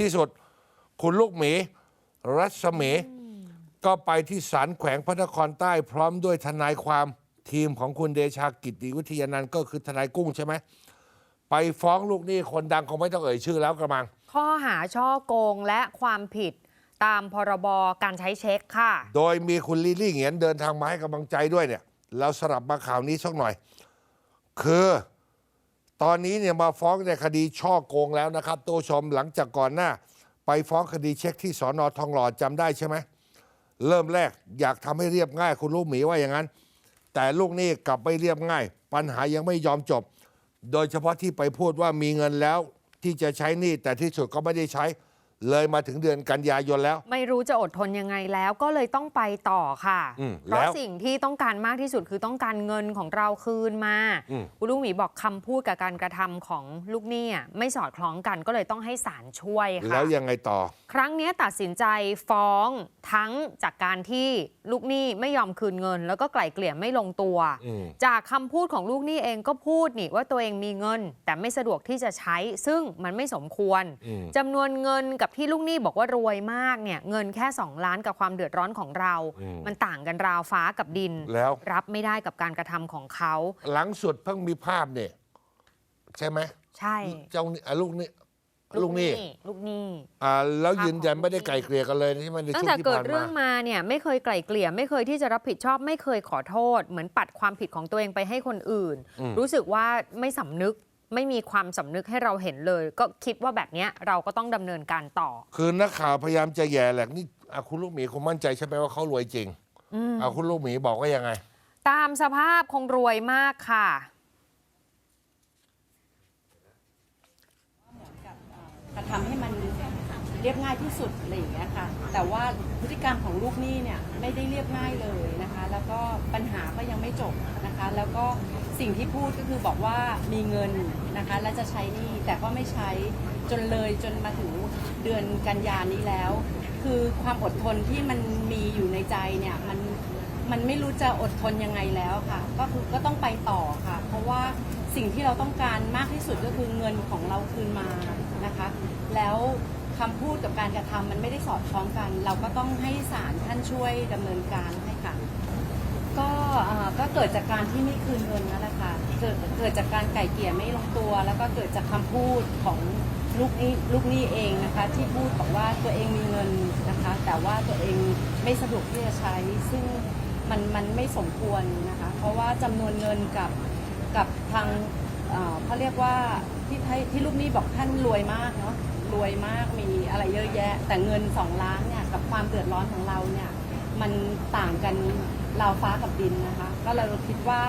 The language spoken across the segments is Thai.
ที่สุด คุณลูกหมี รัศมีก็ไปที่ศาลแขวงพระนครใต้พร้อมด้วยทนายความทีมของคุณเดชากิติวิทยานันท์ก็คือทนายกุ้งใช่ไหมไปฟ้องลูกหนี้คนดังคงไม่ต้องเอ่ยชื่อแล้วกระมัง ข้อหาช่อโกงและความผิดตามพรบการใช้เช็คค่ะ โดยมีคุณลิลลี่เหงียนเดินทางมาให้กำลังใจด้วยเนี่ย เราสลับมาข่าวนี้สักหน่อย คือ ตอนนี้เนี่ยมาฟ้องในคดีช่อโกงแล้วนะครับตัวชมหลังจากก่อนหน้า ไปฟ้องคดีเช็คที่สอนอทองหล่อจำได้ใช่ไหมเริ่มแรกอยากทำให้เรียบง่ายคุณลูกหมีว่าอย่างนั้น แต่ลูกนี่กลับไม่เรียบง่าย ปัญหายังไม่ยอมจบ โดยเฉพาะที่ไปพูดว่ามีเงินแล้วที่จะใช้หนี้แต่ที่สุดก็ไม่ได้ใช้ เลยมาถึงเดือนกันยายนแล้ว ไม่รู้จะอดทนยังไงแล้วก็เลยต้องไปต่อค่ะ อืมเพราะแล้วสิ่งที่ต้องการมากที่สุดคือต้องการเงินของเราคืนมาอืม คุณลูกหมีบอกคำพูดกับการกระทำของลูกหนี้อะไม่สอดคล้องกันก็เลยต้องให้ศาลช่วยค่ะ แล้วยังไงต่อ ครั้งนี้ตัดสินใจฟ้องทั้งจากการที่ลูกหนี้ไม่ยอมคืนเงิน แล้วก็ไกล่เกลี่ยไม่ลงตัว อืม จากคำพูดของลูกหนี้เองก็พูดนี่ว่าตัวเองมีเงิน แต่ไม่สะดวกที่จะใช้ ซึ่งมันไม่สมควรอืม จำนวนเงินกับที่ลูกหนี้บอกว่ารวยมากเนี่ยเงินแค่ 2 ล้านกับความเดือดร้อนของเราอืมมันต่างกันราวฟ้ากับดินแล้วรับไม่ได้กับการกระทำของเขา หลังสุดเพิ่งมีภาพเนี่ยใช่ไหมใช่เจ้านี่อะลูกนี่ลูกนี่ลูกหนี้อ่าแล้วภาพยืนยันของไม่ได้ลูกหนี้ไกลเกลี่ยกันเลยใช่ไหมในตั้งช่วงแต่ที่เกิดผ่านเรื่องมามาเนี่ยไม่เคยไกล่เกลี่ยไม่เคยที่จะรับผิดชอบ ไม่เคยขอโทษ เหมือนปัดความผิดของตัวเองไปให้คนอื่นอืมรู้สึกว่าไม่สำนึก ไม่มีความสำนึกให้เราเห็นเลย ก็คิดว่าแบบเนี้ยเราก็ต้องดำเนินการต่อ คือนักข่าวพยายามจะแย่แหละนี่อะคุณลูกหมีคงมั่นใจใช่ไหมว่าเขารวยจริงอืมอะคุณลูกหมีบอกว่ายังไง ตามสภาพคงรวยมากค่ะ กระทำให้มัน เรียบง่ายที่สุดอะไรอย่างเงี้ยค่ะ แต่ว่าพฤติกรรมของลูกหนี้เนี่ยไม่ได้เรียบง่ายเลยนะคะ แล้วก็ปัญหาก็ยังไม่จบนะคะ แล้วก็สิ่งที่พูดก็คือบอกว่ามีเงินนะคะ และจะใช้หนี้แต่ก็ไม่ใช้จนเลยจนมาถึงเดือนกันยานี้แล้ว คือความอดทนที่มันมีอยู่ในใจเนี่ยมันมันไม่รู้จะอดทนยังไงแล้วค่ะ ก็คือก็ต้องไปต่อค่ะ เพราะว่าสิ่งที่เราต้องการมากที่สุดก็คือเงินของเราคืนมานะคะ แล้ว คำพูดกับการกระทำมันไม่ได้สอดคล้องกัน เราก็ต้องให้ศาลท่านช่วยดำเนินการให้ค่ะ ก็เอ่อก็เกิดจากการที่ไม่คืนเงินนั่นแหละค่ะเกิดเกิดจากการไก่เกลี่ยไม่ลงตัว แล้วก็เกิดจากคำพูดของลูกหนี้ลูกหนี้เองนะคะ ที่พูดบอกว่าตัวเองมีเงินนะคะ แต่ว่าตัวเองไม่สะดวกที่จะใช้ ซึ่งมันมันไม่สมควรนะคะ เพราะว่าจำนวนเงินกับกับทางเอ่อเขาเรียกว่าที่ที่ที่ลูกหนี้บอกท่านรวยมากเนาะ รวยมากมีอะไรเยอะแยะ แต่เงินสองล้านเนี่ยกับความเดือดร้อนของเราเนี่ยมันต่างกันราวฟ้ากับดินนะคะ ก็เลยคิดว่า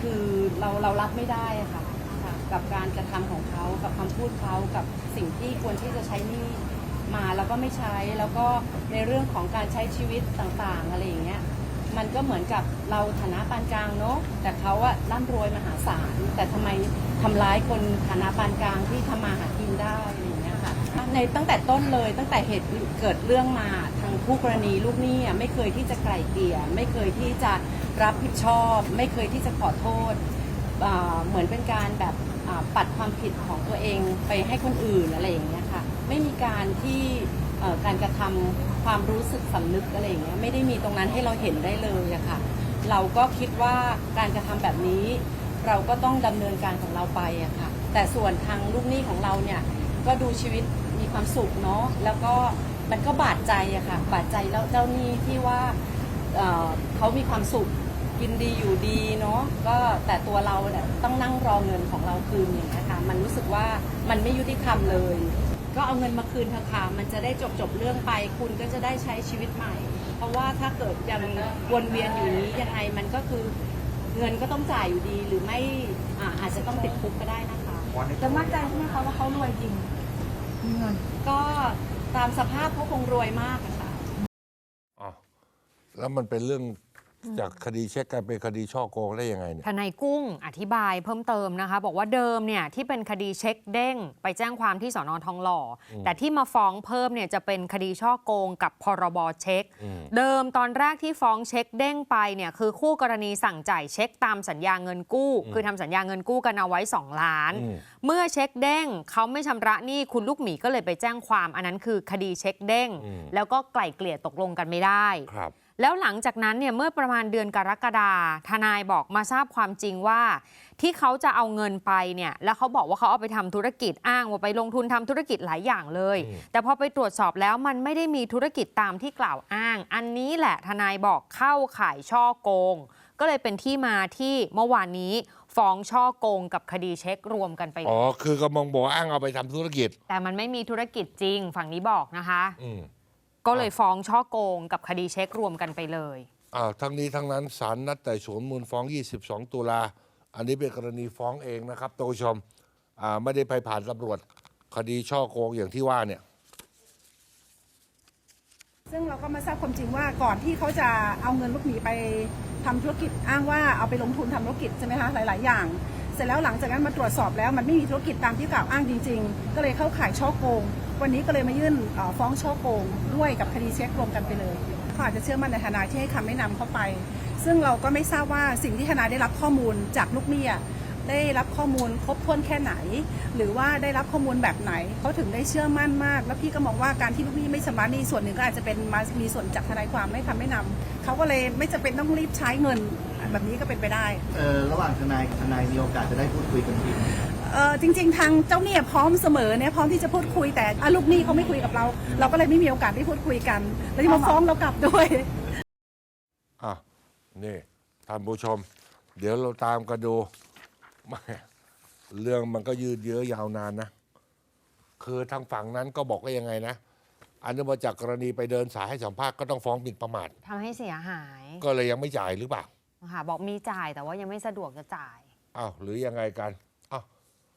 คือเราเรารับไม่ได้ค่ะกับการกระทำของเขากับคำพูดเขากับสิ่งที่ควรที่จะใช้นี่มาแล้วก็ไม่ใช้แล้วก็ในเรื่องของการใช้ชีวิตต่างๆอะไรอย่างเงี้ยมันก็เหมือนกับเราฐานะปานกลางเนาะแต่เขาอะร่ำรวยมหาศาลแต่ทำไม ทำร้ายคนฐานะปานกลางที่ทำมาหากินได้อะไรอย่างเงี้ยค่ะในตั้งแต่ต้นเลยตั้งแต่เหตุเกิดเรื่องมาทางผู้กรณีลูกหนี้อะไม่เคยที่จะไกล่เกลี่ยไม่เคยที่จะรับผิดชอบ ไม่เคยที่จะขอโทษอ่าเหมือนเป็นการแบบอ่าปัดความผิดของตัวเองไปให้คนอื่นอะไรอย่างเงี้ยค่ะไม่มีการที่เอ่อการกระทำความรู้สึกสำนึกอะไรอย่างเงี้ยไม่ได้มีตรงนั้นให้เราเห็นได้เลยอะค่ะ เราก็คิดว่าการกระทำแบบนี้ เราก็ต้องดำเนินการของเราไปอะค่ะ แต่ส่วนทางลูกหนี้ของเราเนี่ยก็ดูชีวิตมีความสุขเนาะแล้วก็มันก็บาดใจอะค่ะ บาดใจแล้วเจ้าหนี้ที่ว่าเเขามีความสุขกินดีอยู่ดีเนาะก็แต่ตัวเราเนี่ยต้องนั่งรอเงินของเราคืนอย่างเงี้ยค่ะมันรู้สึกว่ามันไม่ยุติธรรมเลย ก็เอาเงินมาคืนเถอะค่ะมันจะได้จบจบเรื่องไป คุณก็จะได้ใช้ชีวิตใหม่ เพราะว่าถ้าเกิดยังวนเวียนอยู่นี้ยังไงมันก็คือ เงินก็ต้องจ่ายอยู่ดีหรือไม่อ่าอาจจะต้องติดคุกก็ได้นะคะจะมั่นใจใช่ไหมคะว่าเขารวยจริงมีเงิน ก็ตามสภาพเขาคงรวยมากอะค่ะอ๋อแล้วมันเป็นเรื่อง จากคดีเช็คกลายเป็นคดีช่อโกงได้ยังไงเนี่ยทนายกุ้งอธิบายเพิ่มเติมนะคะ บอกว่าเดิมเนี่ยที่เป็นคดีเช็คเด้ง ไปแจ้งความที่สอนอทองหล่ออแต่ที่มาฟ้องเพิ่มเนี่ยจะเป็นคดีช่อโกงกับพรบเช็คอืมเดิมตอนแรกที่ฟ้องเช็คเด้งไปเนี่ยคือคู่กรณีสั่งจ่ายเช็คตามสัญญาเงินกู้ คือทำสัญญาเงินกู้กันเอาไว้ 2 ล้านอืมเมื่อเช็คเด้งเขาไม่ชำระหนี้คุณลูกหมีก็เลยไปแจ้งความ อันนั้นคือคดีเช็คเด้งอืมแล้วก็ไกล่เกลี่ยตกลงกันไม่ได้ครับ แล้วหลังจากนั้นเนี่ยเมื่อประมาณเดือนกรกฎาทนายบอกมาทราบความจริงว่า ที่เขาจะเอาเงินไปเนี่ยแล้วเขาบอกว่าเขาเอาไปทำธุรกิจอ้างว่าไปลงทุนทำธุรกิจหลายอย่างเลยอืมแต่พอไปตรวจสอบแล้วมันไม่ได้มีธุรกิจตามที่กล่าวอ้าง อันนี้แหละทนายบอกเข้าข่ายช่อโกง ก็เลยเป็นที่มาที่เมื่อวานนี้ฟ้องช่อโกงกับคดีเช็ครวมกันไปอ๋อคือกำลังบอกว่าอ้างเอาไปทำธุรกิจ แต่มันไม่มีธุรกิจจริง ฝั่งนี้บอกนะคะ อืม ก็เลยฟ้องช่อโกงกับคดีเช็ครวมกันไปเลยอ้าวทั้งนี้ทั้งนั้นศาลนัดไต่สวนมูลฟ้อง 22 ตุลา อันนี้เป็นกรณีฟ้องเองนะครับท่านผู้ชมอ่าไม่ได้ไปผ่านตำรวจ คดีช่อโกงอย่างที่ว่าเนี่ย ซึ่งเราก็มาทราบความจริงว่าก่อนที่เขาจะเอาเงินลูกหมีไปทำธุรกิจอ้างว่าเอาไปลงทุนทำธุรกิจใช่ไหมคะหลาย ๆ อย่าง เสร็จแล้วหลังจากนั้นมาตรวจสอบแล้วมันไม่มีธุรกิจตามที่กล่าวอ้างจริง ๆ ก็เลยเข้าข่ายช่อโกง วันนี้ก็เลยมายื่นฟ้องช่อโกงด้วยกับคดีเช็ครวมกันไปเลยเขาอาจจะเชื่อมั่นในทนายที่ให้คำแนะนำเข้าไป ซึ่งเราก็ไม่ทราบว่าสิ่งที่ทนายได้รับข้อมูลจากลูกหนี้อะได้รับข้อมูลครบถ้วนแค่ไหน หรือว่าได้รับข้อมูลแบบไหนเขาถึงได้เชื่อมั่นมาก แล้วพี่ก็มองว่าการที่ลูกหนี้ไม่ชำระหนี้ส่วนหนึ่งก็อาจจะเป็นมามีส่วนจากทนายความไม่คำแนะนำเขาก็เลยไม่จำเป็นต้องรีบใช้เงินแบบนี้ก็เป็นไปได้เออระหว่างทนายกับทนายมีโอกาสจะได้พูดคุยกันอีก เออจริง ๆ ทางเจ้าหนี้พร้อมเสมอเนี่ยพร้อมที่จะพูดคุยแต่อะลูกหนี้เขาไม่คุยกับเรา เราก็เลยไม่มีโอกาสได้พูดคุยกัน แล้วที่มาฟ้องเรากลับด้วย อะนี่ท่านผู้ชม เดี๋ยวเราตามกันดูแม่เรื่องมันก็ยืดเยื้อยาวนานนะ คือทางฝั่งนั้นก็บอกว่ายังไงนะ อันนี้มาจากกรณีไปเดินสายให้สัมภาษณ์ก็ต้องฟ้องหมิ่นประมาท ทำให้เสียหายก็เลยยังไม่จ่ายหรือเปล่าค่ะบอกมีจ่ายแต่ว่ายังไม่สะดวกจะจ่าย อ้าวหรือยังไงกัน